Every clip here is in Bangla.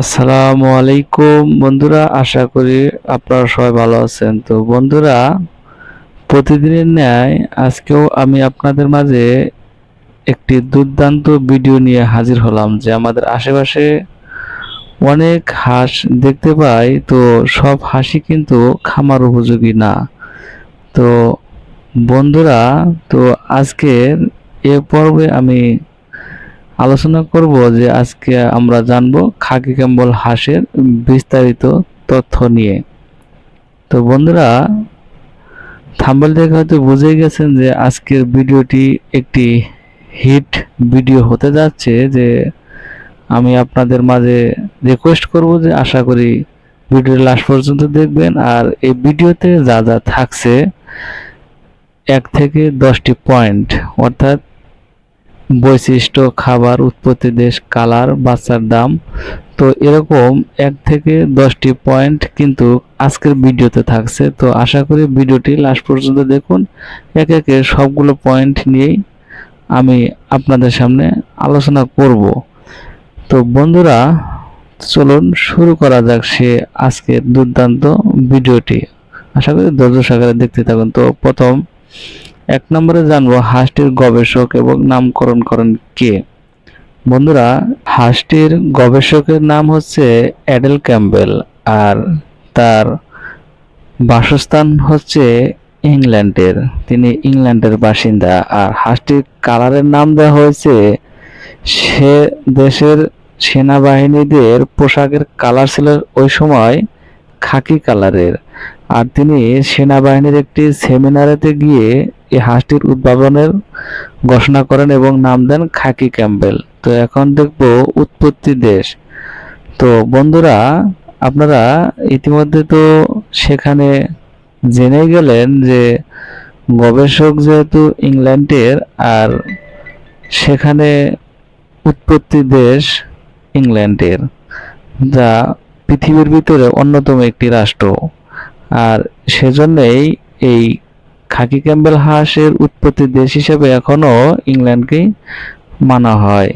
আসসালামু আলাইকুম। বন্ধুরা, আশা করি আপনারা সবাই ভালো আছেন। তো বন্ধুরা, প্রতিদিনের ন্যায় আজকেও আমি আপনাদের মাঝে একটি দুর্দান্ত ভিডিও নিয়ে হাজির হলাম যে আমাদের আশেপাশে অনেক হাঁস দেখতে পাই। তো সব হাঁসই কিন্তু খামার উপযোগী না। তো বন্ধুরা, তো আজকের এ পর্বে আমি আলোচনা করব যে আজকে আমরা জানব খাকি ক্যাম্বল হাঁসের বিস্তারিত তথ্য নিয়ে। তো বন্ধুরা থাম্বল দেখে হয়তো বুঝেই গেছেন যে আজকের ভিডিওটি একটি হিট ভিডিও হতে যাচ্ছে যে আমি আপনাদের মাঝে রিকোয়েস্ট করব যে আশা করি ভিডিওর লাস্ট পর্যন্ত দেখবেন আর এই ভিডিওতে যা যা থাকছে, এক থেকে দশটি পয়েন্ট, অর্থাৎ বৈশিষ্ট্য, খাবার উৎপত্তি দেশ, কালার, বাচ্চার দাম। তো এরকম এক থেকে দশটি পয়েন্ট কিন্তু আজকের ভিডিওতে থাকছে। তো আশা করি ভিডিওটি লাস্ট পর্যন্ত দেখুন। এক একে সবগুলো পয়েন্ট নিয়েই আমি আপনাদের সামনে আলোচনা করব। তো বন্ধুরা, চলুন শুরু করা যাক সে আজকের দুর্দান্ত ভিডিওটি। আশা করি ধৈর্য সাগরে দেখতে থাকুন। তো প্রথম এক নম্বরে জানব হাঁসটির গবেষক এবং নামকরণ করেন কে। বন্ধুরা, হাঁসটির গবেষকের নাম হচ্ছে অ্যাডেল ক্যাম্বেল আর তার বাসস্থান হচ্ছে ইংল্যান্ডের। তিনি ইংল্যান্ডের বাসিন্দা আর হাঁসটির কালারের নাম দেওয়া হয়েছে সে দেশের সেনাবাহিনীদের পোশাকের কালার ছিল ওই সময় খাকি কালারের। আর তিনি সেনাবাহিনীর একটি সেমিনারেতে গিয়ে এই হাঁসটির উদ্ভাবনের ঘোষণা করেন এবং নাম দেন খাকি ক্যাম্বেল তো এখন দেখব উৎপত্তি দেশ। তো বন্ধুরা, আপনারা ইতিমধ্যে তো সেখানে জেনে গেলেন যে গবেষক যেহেতু ইংল্যান্ডের, আর সেখানে উৎপত্তি দেশ ইংল্যান্ডের, যা পৃথিবীর ভিতরে অন্যতম একটি রাষ্ট্র। আর সেজন্যই এই খাকি ক্যাম্বেল হাঁসের উৎপত্তি দেশ হিসেবে এখনও ইংল্যান্ডকে মানা হয়।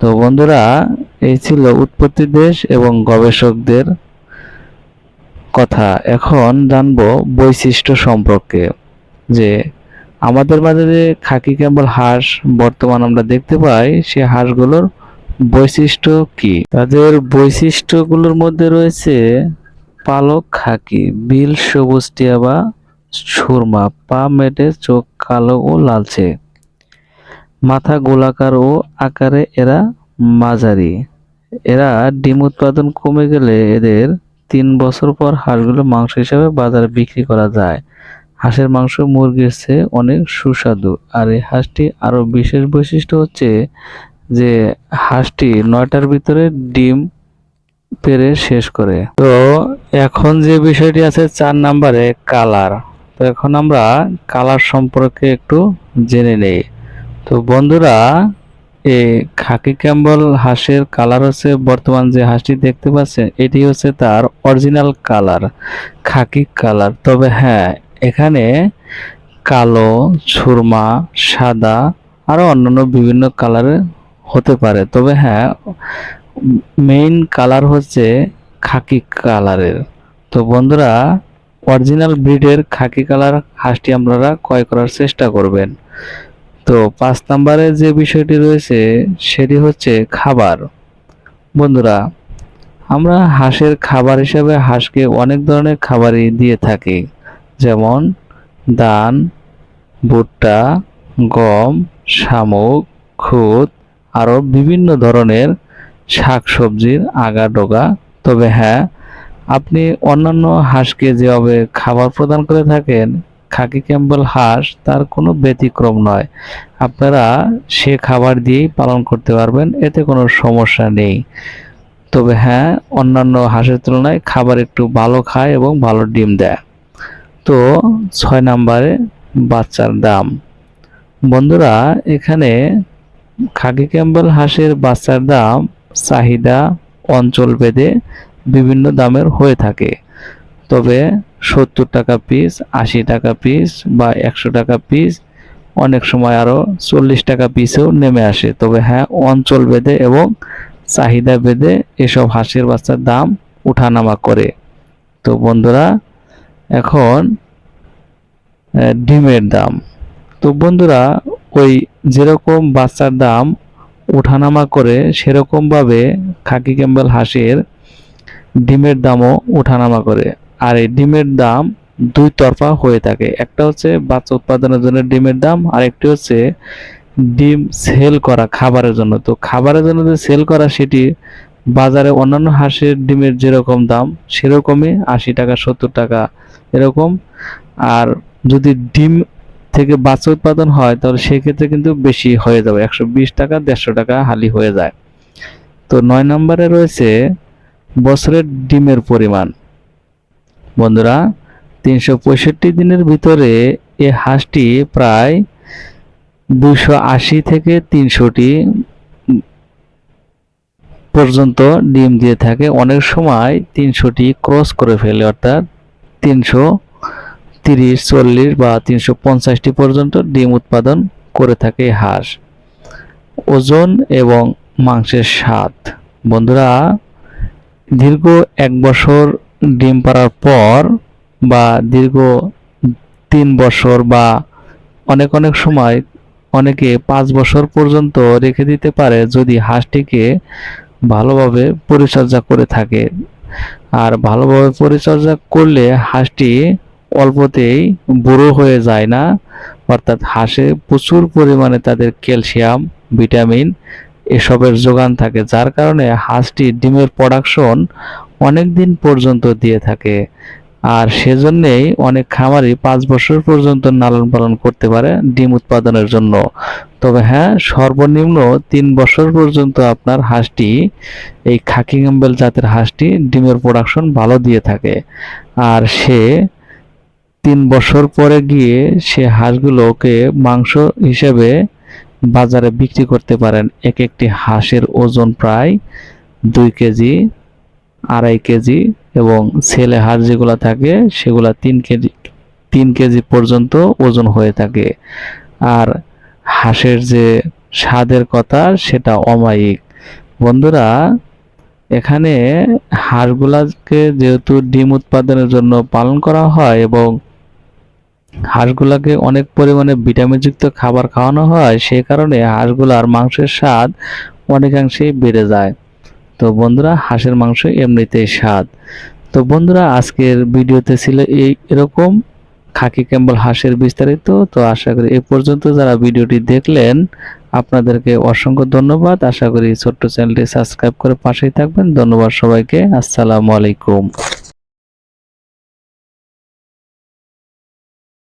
তো বন্ধুরা, এই ছিল উৎপত্তি দেশ এবং গবেষকদের কথা। এখন জানব বৈশিষ্ট্য সম্পর্কে যে আমাদের মাঝে যে খাকি ক্যাম্বেল হাঁস বর্তমান আমরা দেখতে পাই, সে হাঁসগুলোর বৈশিষ্ট্য কি? তাদের বৈশিষ্ট্যগুলোর মধ্যে রয়েছে পালক খাকি, বিল, সবুজ টিয়া বা সুরমা, পা মেটে চোখ কালো ও লালচে। মাথা গোলাকার ও আকারে এরা মাঝারি। এরা ডিম উৎপাদন কমে গেলে এদের তিন বছর পর হাঁসগুলো মাংস হিসাবে বাজারে বিক্রি করা যায়। হাঁসের মাংস মুরগির চেয়ে অনেক সুস্বাদু। আর এই হাঁসটি আরও বিশেষ বৈশিষ্ট্য হচ্ছে যে হাঁসটি নয়টার ভিতরে ডিম পেরে শেষ করে। তো এখন যে বিষয়টি আছে চার নাম্বারে কালার। তো এখন আমরা কালার সম্পর্কে একটু জেনে নেই। তো বন্ধুরা এই খাকি ক্যাম্বল হাঁসের কালার হচ্ছে বর্তমান যে হাঁসটি দেখতে পাচ্ছেন, এটি হচ্ছে তার অরিজিনাল কালার, খাকি কালার। তবে হ্যাঁ এখানে কালো, সুরমা, সাদা, আরও অন্যান্য বিভিন্ন কালারের হতে পারে। তবে হ্যাঁ মেইন কালার হচ্ছে খাকি কালারের তো বন্ধুরা অরিজিনাল ব্রিডের খাকি কালার হাঁসটি আপনারা ক্রয় করার চেষ্টা করবেন। তো পাঁচ নম্বরে যে বিষয়টি রয়েছে, সেটি হচ্ছে খাবার। বন্ধুরা, আমরা হাঁসের খাবার হিসাবে হাঁসকে অনেক ধরনের খাবারই দিয়ে থাকি। যেমন দান, ভুট্টা, গম, শামুক, খুদ, আরও বিভিন্ন ধরনের শাক সবজির আগা ডোগা। তবে হ্যাঁ আপনি অন্যান্য হাঁসকে যেভাবে খাবার প্রদান করে থাকেন, খাকি ক্যাম্বেল হাঁস তার কোনো ব্যতিক্রম নয়। আপনারা সে খাবার দিয়েই পালন করতে পারবেন, এতে কোনো সমস্যা নেই। তবে হ্যাঁ অন্যান্য হাঁসের তুলনায় খাবার একটু ভালো খায় এবং ভালো ডিম দেয়। তো ছয় নম্বরে বাচ্চার দাম। বন্ধুরা, এখানে খাকি ক্যাম্বেল হাঁসের বাচ্চার দাম চাহিদা অঞ্চল ভেদে বিভিন্ন দামের হয়ে থাকে। তবে সত্তর টাকা পিস আশি টাকা পিস বা একশো টাকা পিস অনেক সময় আরও চল্লিশ টাকা পিসেও নেমে আসে। তবে হ্যাঁ অঞ্চল ভেদে এবং চাহিদা বেঁধে এসব হাঁসের বাচ্চার দাম উঠানামা করে। তো বন্ধুরা, এখন ডিমের দাম। তো বন্ধুরা, ওই যেরকম বাচ্চার দাম ওঠানামা করে সেরকমভাবে খাকি ক্যাম্বেল হাঁসের ডিমের দামও ওঠানামা করে। আর এই ডিমের দাম দুই তরফা হয়ে থাকে। একটা হচ্ছে বাচ্চা উৎপাদনের জন্য ডিমের দাম, আর একটি হচ্ছে ডিম সেল করা, খাবারের জন্য। তো খাবারের জন্য যে সেল করা, সেটি বাজারে অন্যান্য হাঁসের ডিমের যেরকম দাম, সেরকমই আশি টাকা, সত্তর টাকা এরকম। আর যদি ডিম থেকে বাচ্চা উৎপাদন হয়, তাহলে সেক্ষেত্রে কিন্তু বেশি হয়ে যাবে। একশো বিশ টাকা, দেড়শো টাকা হালি হয়ে যায়। তো নয় নম্বরে রয়েছে বছরের ডিমের পরিমাণ। বন্ধুরা, তিনশো পঁয়ষট্টি দিনের ভিতরে এ হাঁসটি প্রায় দুইশো আশি থেকে তিনশোটি পর্যন্ত ডিম দিয়ে থাকে। অনেক সময় তিনশোটি ক্রস করে ফেলে, অর্থাৎ তিনশো তিরিশ, চল্লিশ বা তিনশো পঞ্চাশটি পর্যন্ত ডিম উৎপাদন করে থাকে হাঁস। ওজন এবং মাংসের স্বাদ। বন্ধুরা, দীর্ঘ এক বছর ডিম পাড়ার পর বা দীর্ঘ তিন বছর বা অনেক অনেক সময় অনেকে পাঁচ বছর পর্যন্ত রেখে দিতে পারে যদি হাঁসটিকে ভালোভাবে পরিচর্যা করে থাকে। আর ভালোভাবে পরিচর্যা করলে হাঁসটি অল্পতেই বুড়ো হয়ে যায় না। অর্থাৎ হাঁসে প্রচুর পরিমাণে তাদের ক্যালসিয়াম, ভিটামিন এসবের যোগান থাকে, যার কারণে হাঁসটি ডিমের প্রোডাকশন অনেক দিন পর্যন্ত দিয়ে থাকে। আর সেজন্যেই অনেক খামারই পাঁচ বছর পর্যন্ত লালন পালন করতে পারে ডিম উৎপাদনের জন্য। তবে হ্যাঁ সর্বনিম্ন তিন বছর পর্যন্ত আপনার হাঁসটি, এই খাকি ক্যাম্বেল জাতের হাঁসটি ডিমের প্রোডাকশন ভালো দিয়ে থাকে। আর সে তিন বছর পরে গিয়ে সে হাঁসগুলোকে মাংস হিসেবে বাজারে বিক্রি করতে পারেন। এক একটি হাঁসের ওজন প্রায় দুই কেজি, আড়াই কেজি এবং ছেলে হাঁস যেগুলো থাকে, সেগুলা তিন কেজি তিন কেজি পর্যন্ত ওজন হয়ে থাকে। আর হাঁসের যে স্বাদের কথা, সেটা অমায়িক। বন্ধুরা, এখানে হাঁসগুলাকে যেহেতু ডিম উৎপাদনের জন্য পালন করা হয় এবং হাঁসগুলাকে অনেক পরিমাণে ভিটামিনযুক্ত খাবার খাওয়ানো হয় সেই কারণে হাঁসগুলার মাংসের স্বাদ অনেকাংশেই বেড়ে যায়। তো বন্ধুরা, হাঁসের মাংস এমনিতেই স্বাদ। তো বন্ধুরা, আজকের ভিডিওতে ছিল এই এরকম খাকি ক্যাম্বল হাঁসের বিস্তারিত। তো আশা করি এ পর্যন্ত যারা ভিডিওটি দেখলেন, আপনাদেরকে অসংখ্য ধন্যবাদ। আশা করি ছোট্ট চ্যানেলটি সাবস্ক্রাইব করে পাশেই থাকবেন। ধন্যবাদ সবাইকে। আসসালামু আলাইকুম।